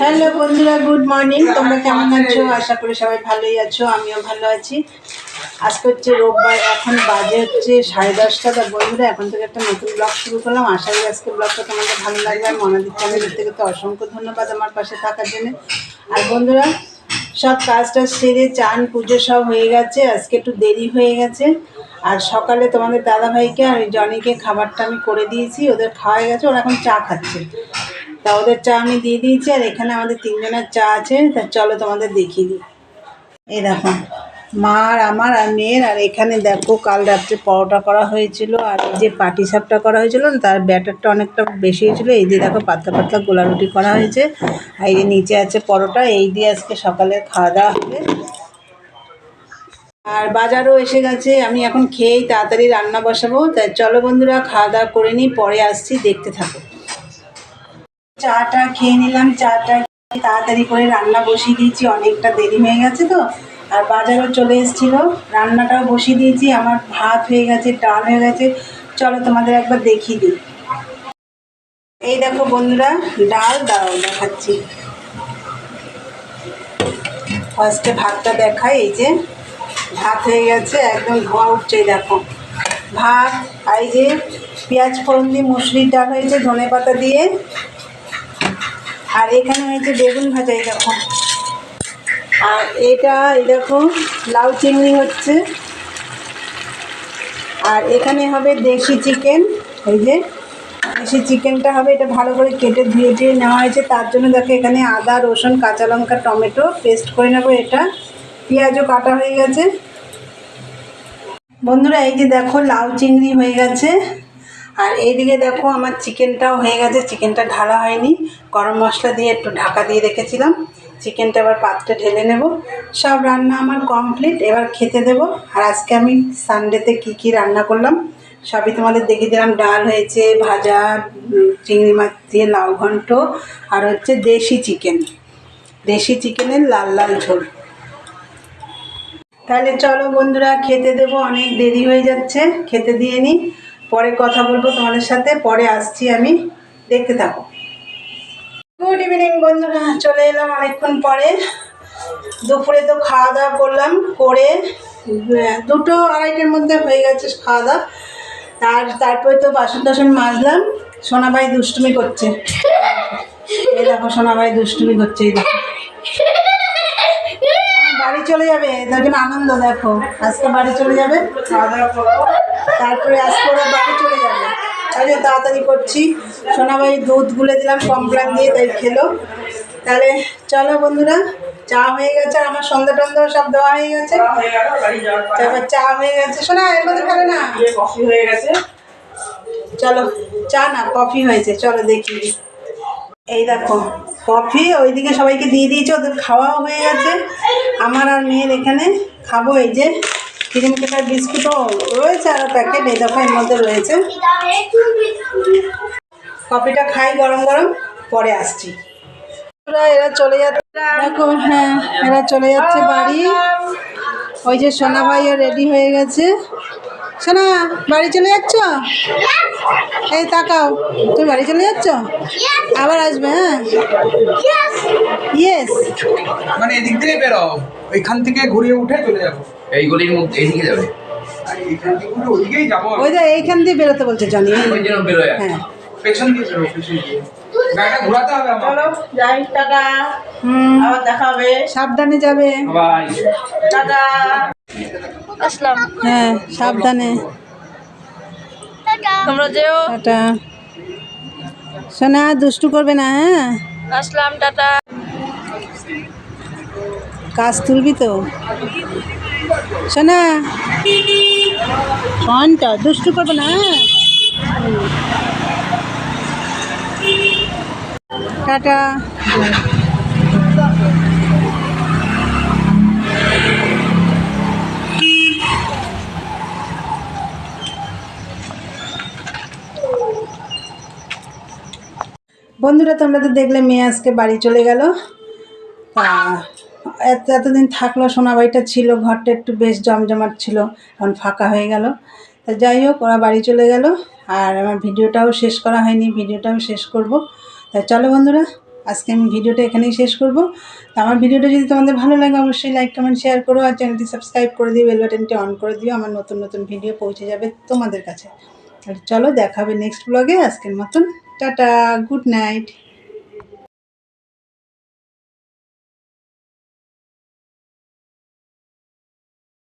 Hello বন্ধুরা, good morning. তোমরা কেমন আছো? আশা করি সবাই ভালোই আছো, আমিও ভালো আছি। আজকে হচ্ছে রোববার, এখন বাজে হচ্ছে সাড়ে দশটা। তা বন্ধুরা, এখন থেকে একটা নতুন ব্লগ শুরু করলাম। আশা করি আজকে ব্লগটা তোমাদের ভালো লাগবে। আর মনাদির চ্যানেলের থেকে তো অসংখ্য ধন্যবাদ আমার পাশে থাকার জন্য। আর বন্ধুরা, সব কাজটা সেরে চান, পুজো সব হয়ে গেছে। আজকে একটু দেরি হয়ে গেছে। আর সকালে তোমাদের দাদাভাইকে আর জনিকে খাবারটা আমি করে দিয়েছি। ওদের খাওয়া গেছে, ওরা এখন চা খাচ্ছে। তা ওদের চা আমি দিয়ে দিয়েছি, আর এখানে আমাদের তিনজনের চা আছে, তা চলো তোমাদের দেখিয়ে দিই। এই দেখো মা আর আমার আর মেয়ের, আর এখানে দেখো কাল রাত্রে পরোটা করা হয়েছিল, আর যে পাটি সাপটা করা হয়েছিল, তার ব্যাটারটা অনেকটা বেশি হয়েছিল, এই দিয়ে দেখো পাতলা পাতলা গোলা রুটি করা হয়েছে, আর এই যে নিচে আছে পরোটা, এই দিয়ে আজকে সকালে খাওয়া দাওয়া হবে। আর বাজারও এসে গেছে, আমি এখন খেয়েই তাড়াতাড়ি রান্না বসাবো তাই চলো বন্ধুরা, খাওয়া দাওয়া করে নিই, পরে আসছি, দেখতে থাকো। চাটা খেয়ে নিলাম, চাটা তাড়াতাড়ি করে রান্না বসিয়ে দিয়েছি, অনেকটা দেরি হয়ে গেছে তো। আর বাজারও চলে এসেছিল, রান্নাটাও বসিয়ে দিয়েছি, আমার ভাত হয়ে গেছে, ডাল হয়ে গেছে। চলো তোমাদের একবার দেখিয়ে দিই। এই দেখো বন্ধুরা, ডাল দাও, দেখাচ্ছি। ফার্স্টে ভাতটা দেখাই, এই যে ভাত হয়ে গেছে, একদম ধোয়া উঠছে দেখো। ভাত, এই যে পেঁয়াজ ফোড়ন দিয়ে মুসুরির ডাল হয়েছে ধনে পাতা দিয়ে। আর এখানে হয়েছে বেগুন ভাজা, এই দেখো। আর এটা, এই দেখো, লাউ চিংড়ি হচ্ছে। আর এখানে হবে দেশি চিকেন, এই যে। দেশি চিকেনটা হবে, এটা ভালো করে কেটে ধুয়ে ধুয়ে নেওয়া হয়েছে। তার জন্য দেখো এখানে আদা, রসুন, কাঁচা লঙ্কা, টমেটো পেস্ট করে নেব এটা। পেঁয়াজও কাটা হয়ে গেছে। বন্ধুরা, এই যে দেখো, লাউ চিংড়ি হয়ে গেছে। আর এইদিকে দেখো আমার চিকেনটাও হয়ে গেছে, চিকেনটা ঢালা হয়নি। গরম মশলা দিয়ে একটু ঢাকা দিয়ে রেখেছিলাম। চিকেনটা এবার পাত্রে ঢেলে নেব। সব রান্না আমার কমপ্লিট এবার খেতে দেব। আর আজকে আমি সানডেতে কি কি রান্না করলাম, সবই তোমাদের দেখিয়ে দিলাম। ডাল হয়েছে, ভাজা চিংড়ি মাছ দিয়ে লাউ ঘন্ট, আর হচ্ছে দেশি চিকেন। দেশি চিকেনের লাল লাল ঝোল। তাহলে চলো বন্ধুরা, খেতে দেবো। অনেক দেরি হয়ে যাচ্ছে। খেতে দিয়ে নিই পরে কথা বলব তোমাদের সাথে, পরে আসছি আমি। দেখতে থাকো। গুড ইভিনিং বন্ধুরা। চলে এলাম অনেকক্ষণ পরে। দুপুরে তো খাওয়া দাওয়া করলাম, করে দুটো আড়াইটের মধ্যে হয়ে গেছে খাওয়া দাওয়া আর তারপরে তো বাসন টাসন মাজলাম। সোনাভাই দুষ্টুমি করছে। এই দেখো, সোনাভাই দুষ্টুমি করছে, এই দেখো। বাড়ি চলে যাবে তার জন্য আনন্দ, দেখো। আজকে বাড়ি চলে যাবে খাওয়া দাওয়া করব। তারপরে আজকে ওরা জন্য তাড়াতাড়ি করছি। সোনাবাই দুধ গুলে দিলাম কমপ্লান দিয়ে তাই খেলো। তাহলে চলো বন্ধুরা চা হয়ে গেছে আর আমার সন্ধ্যা টন্ধা সব দেওয়া হয়ে গেছে। তারপর চা হয়ে গেছে। শোনা এর মধ্যে ফেলে না? কফি হয়ে গেছে। চলো চা না কফি হয়েছে চলো দেখি। এই দেখো কফি ওইদিকে সবাইকে দিয়ে দিয়েছে ওদের খাওয়াও হয়ে গেছে। আমার আর মেয়ের এখানে খাব এই যে ক্রিম কেকার বিস্কুটও রয়েছে আরও প্যাকেট এই দেখো এর মধ্যে রয়েছে। কফিটা খাই গরম গরম পরে আসছি। এরা এরা চলে যাচ্ছে। দেখো হ্যাঁ এরা চলে যাচ্ছে বাড়ি। ওই যে সোনা ভাইও রেডি হয়ে গেছে। সোনা বাড়ি চলে যাচ্ছ? এই তাকাও তুমি বাড়ি চলে যাচ্ছ? আবার আসবে হ্যাঁ? ইয়েস মানে এদিক থেকে বেরো। ওইখান থেকে ঘুরিয়ে উঠে চলে যাব। এই গলির মধ্যে এইদিকে যাবে? আর এইখান থেকে ঘুরে ওইদিকেই যাব আমি। ওই যে এইখান দিয়ে বেরোতে বলছে জনি। ওই জন্য বেরোয় হ্যাঁ। পেছন দিয়ে বেরো পেছন দিয়ে। গাড়িটা ঘোরাতে হবে আমার। চলো যাই টাটা। হুম। আবার দেখা হবে। সাবধানে যাবে। বাই। টাটা। আসলাম। হ্যাঁ সাবধানে। তোমরা যেও। টাটা। সোনা দুষ্টু করবে না হ্যাঁ? আসলাম টাটা। কাজ তুলবি তো। সোনা শোনটা দুষ্টু করব না হ্যাঁ? টাটা। বন্ধুরা, তোমরা তো দেখলে মেয়ে আজকে বাড়ি চলে গেল। তা এত, এতদিন থাকল সোনা বাড়িটা ছিল, ঘরটা একটু বেশ জমজমাট ছিল, এখন ফাঁকা হয়ে গেল। তা যাই হোক, ওরা বাড়ি চলে গেল, আর আমার ভিডিওটাও শেষ করা হয়নি, ভিডিওটাও শেষ করব। তা চলো বন্ধুরা, আজকে আমি ভিডিওটা এখানেই শেষ করব। তো আমার ভিডিওটা যদি তোমাদের ভালো লাগে, অবশ্যই লাইক কমেন্ট শেয়ার করো, আর চ্যানেলটি সাবস্ক্রাইব করে দিও বেল বাটনটি অন করে দিও, আমার নতুন নতুন ভিডিও পৌঁছে যাবে তোমাদের কাছে। আর চলো দেখা হবে নেক্সট ব্লগে আজকের মতন, টাটা গুড নাইট